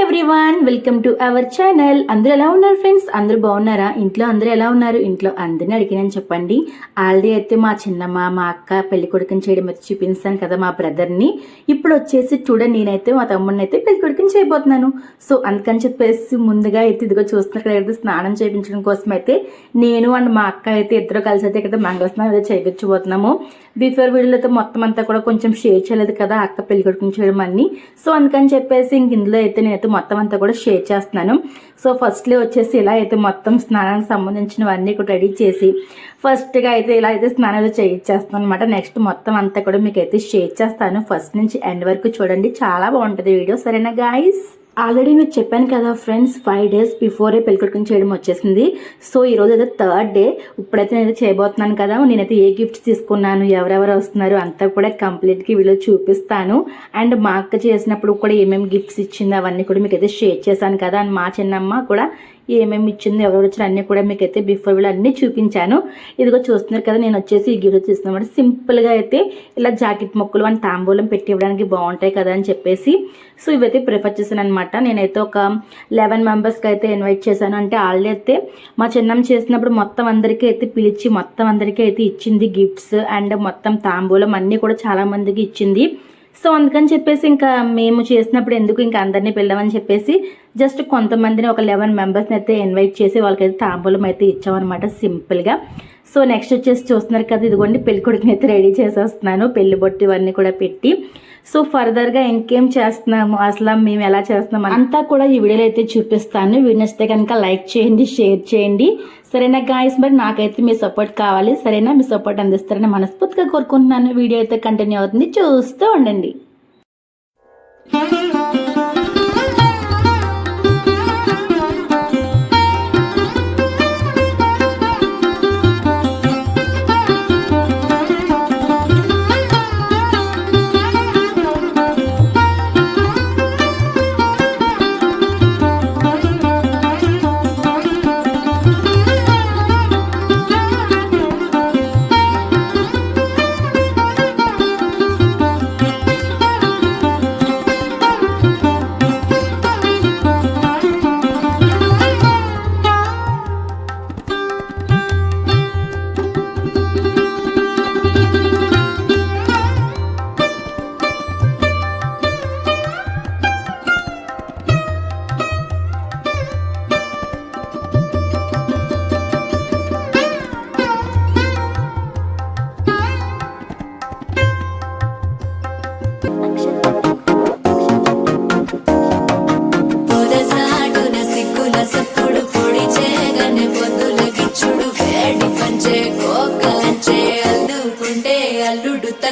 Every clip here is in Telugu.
Everyone welcome to our channel అందరూ ఎలా ఉన్నారు ఫ్రెండ్స్ అందరూ బాగున్నారా? ఇంట్లో అందరూ ఎలా ఉన్నారు? ఇంట్లో అందరిని అడిగినని చెప్పండి. ఆల్రెడీ అయితే మా చిన్నమ్మ మా అక్క పెళ్ళి కొడుకుని చేయడం అయితే చూపించాను కదా మా బ్రదర్ని ఇప్పుడు వచ్చేసి చూడండి నేనైతే మా తమ్ముడిని అయితే పెళ్ళి కొడుకుని చేయబోతున్నాను. సో అందుకని చెప్పేసి ముందుగా అయితే ఇదిగో చూస్తున్నారు కదా స్నానం చేయించడం కోసం అయితే నేను అండ్ మా అక్క అయితే ఇద్దరు కలిసి అయితే ఇక్కడ మంగళ స్నానం అయితే చేయించబోతున్నాము. బిఫోర్ వీడియోలో అయితే మొత్తం అంతా కూడా కొంచెం షేర్ చేయలేదు కదా అక్క పెళ్ళి కొడుకుని చేయడం అన్ని. సో అందుకని చెప్పేసి ఇంక ఇందులో అయితే నేను అయితే మొత్తం అంతా కూడా షేర్ చేస్తున్నాను. సో ఫస్ట్లీ వచ్చేసి ఇలా అయితే మొత్తం స్నానానికి సంబంధించినవన్నీ కూడా రెడీ చేసి ఫస్ట్గా అయితే ఇలా అయితే స్నానాలు చేయించేస్తాను అనమాట నెక్స్ట్ మొత్తం అంతా కూడా మీకు అయితే షేర్ చేస్తాను. ఫస్ట్ నుంచి ఎండ్ వరకు చూడండి. చాలా బాగుంటుంది వీడియో. సరేనా గాయస్ ఆల్రెడీ మీకు చెప్పాను కదా ఫ్రెండ్స్ ఫైవ్ డేస్ బిఫోరే పెళ్ళికొడుకుని చేయడం వచ్చేసింది. సో ఈరోజు అయితే థర్డ్ డే ఇప్పుడైతే నేను చేయబోతున్నాను కదా నేనైతే ఏ గిఫ్ట్స్ తీసుకున్నాను ఎవరెవరు వస్తున్నారు అంతా కూడా కంప్లీట్గా వీళ్ళు చూపిస్తాను. అండ్ మా అక్క చేసినప్పుడు కూడా ఏమేమి గిఫ్ట్స్ ఇచ్చింది అవన్నీ కూడా మీకు అయితే షేర్ చేశాను కదా. అండ్ మా చిన్నమ్మ కూడా ఏమేమి ఇచ్చింది ఎవరు వచ్చిన అన్నీ కూడా మీకు అయితే బిఫోర్ వీళ్ళు అన్నీ చూపించాను. ఇదిగో చూస్తున్నారు కదా నేను వచ్చేసి ఈ గిఫ్ట్ తీసుకున్నమాట సింపుల్గా అయితే ఇలా జాకెట్ మొక్కలు అని తాంబూలం పెట్టి ఇవ్వడానికి బాగుంటాయి కదా అని చెప్పేసి. సో ఇవైతే ప్రిఫర్ చేశాను అనమాట. నేనైతే ఒక లెవెన్ మెంబర్స్కి అయితే ఇన్వైట్ చేశాను. అంటే ఆల్రెడీ అయితే మా చిన్నమ్మ చేసినప్పుడు మొత్తం అందరికీ అయితే పిలిచి మొత్తం అందరికీ అయితే ఇచ్చింది గిఫ్ట్స్ అండ్ మొత్తం తాంబూలం అన్నీ కూడా చాలా మందికి ఇచ్చింది. సో అందుకని చెప్పేసి ఇంకా మేము చేసినప్పుడు ఎందుకు ఇంకా అందరినీ పిల్లమని చెప్పేసి జస్ట్ కొంతమందిని ఒక లెవెన్ మెంబర్స్ని అయితే ఇన్వైట్ చేసి వాళ్ళకైతే తాంబూలం అయితే ఇచ్చామన్నమాట సింపుల్గా. సో నెక్స్ట్ వచ్చేసి చూస్తున్నారు కదా ఇదిగోండి పెళ్ళి కొడుకుని అయితే రెడీ చేసేస్తున్నాను. పెళ్ళి బొట్టు ఇవన్నీ కూడా పెట్టి. సో ఫర్దర్గా ఇంకేం చేస్తున్నాము? అసలు మేము ఎలా చేస్తున్నాం అంతా కూడా ఈ వీడియోలో అయితే చూపిస్తాను. వీడియో నచ్చితే కనుక లైక్ చేయండి షేర్ చేయండి. సరేనా గాయస్ మరి నాకైతే మీ సపోర్ట్ కావాలి. సరేనా? మీ సపోర్ట్ అందిస్తారని మనస్ఫూర్తిగా కోరుకుంటున్నాను. వీడియో అయితే కంటిన్యూ అవుతుంది. చూస్తూ ఉండండి.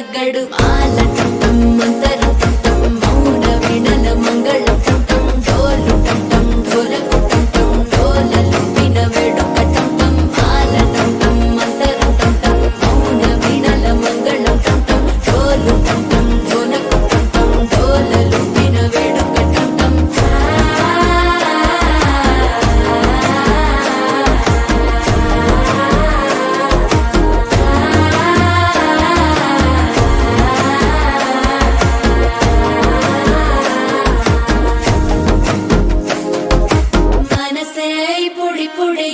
ತಗಡು ಮಾಲ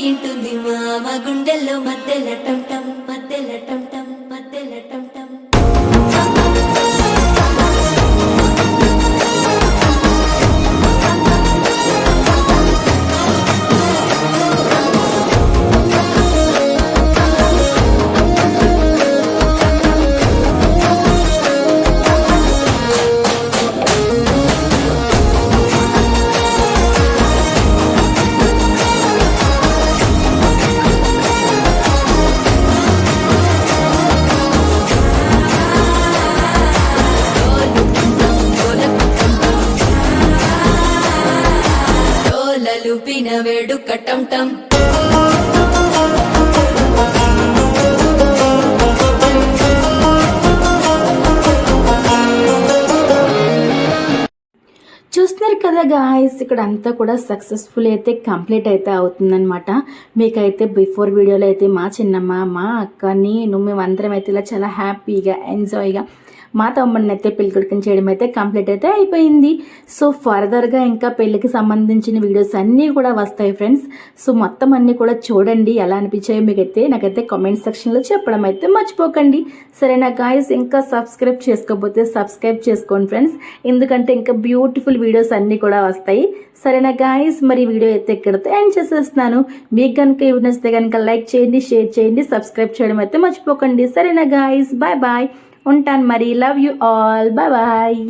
ఇంటుంది మామ గుండెల్లో మధ్యలటం డోలలు పిన చూస్తున్నారు కదా గాయస్ ఇక్కడ అంతా కూడా సక్సెస్ఫుల్ అయితే కంప్లీట్ అయితే అవుతుందనమాట మీకైతే బిఫోర్ వీడియోలో అయితే మా చిన్నమ్మ మా అక్క నేను మేమందరం అయితే ఇలా చాలా హ్యాపీగా ఎంజాయ్గా మా తమ్ముడిని అయితే పెళ్ళి కొడుకుని చేయడం అయితే కంప్లీట్ అయితే అయిపోయింది. సో ఫర్దర్గా ఇంకా పెళ్ళికి సంబంధించిన వీడియోస్ అన్నీ కూడా వస్తాయి ఫ్రెండ్స్. సో మొత్తం అన్నీ కూడా చూడండి ఎలా అనిపించాయో మీకైతే నాకైతే కామెంట్ సెక్షన్లో చెప్పడం అయితే మర్చిపోకండి. సరేనా గాయస్ ఇంకా సబ్స్క్రైబ్ చేసుకోకపోతే సబ్స్క్రైబ్ చేసుకోండి ఫ్రెండ్స్. ఎందుకంటే ఇంకా బ్యూటిఫుల్ వీడియోస్ అన్నీ కూడా వస్తాయి. సరేనా గాయస్ మరి వీడియో అయితే ఇక్కడితో ఎండ్ చేసేస్తున్నాను. మీకు కనుక ఇవి నచ్చితే కనుక లైక్ చేయండి షేర్ చేయండి సబ్స్క్రైబ్ చేయడం అయితే మర్చిపోకండి. సరేనా గాయస్ బాయ్ బాయ్ ఉంటాను మరి. Love you all bye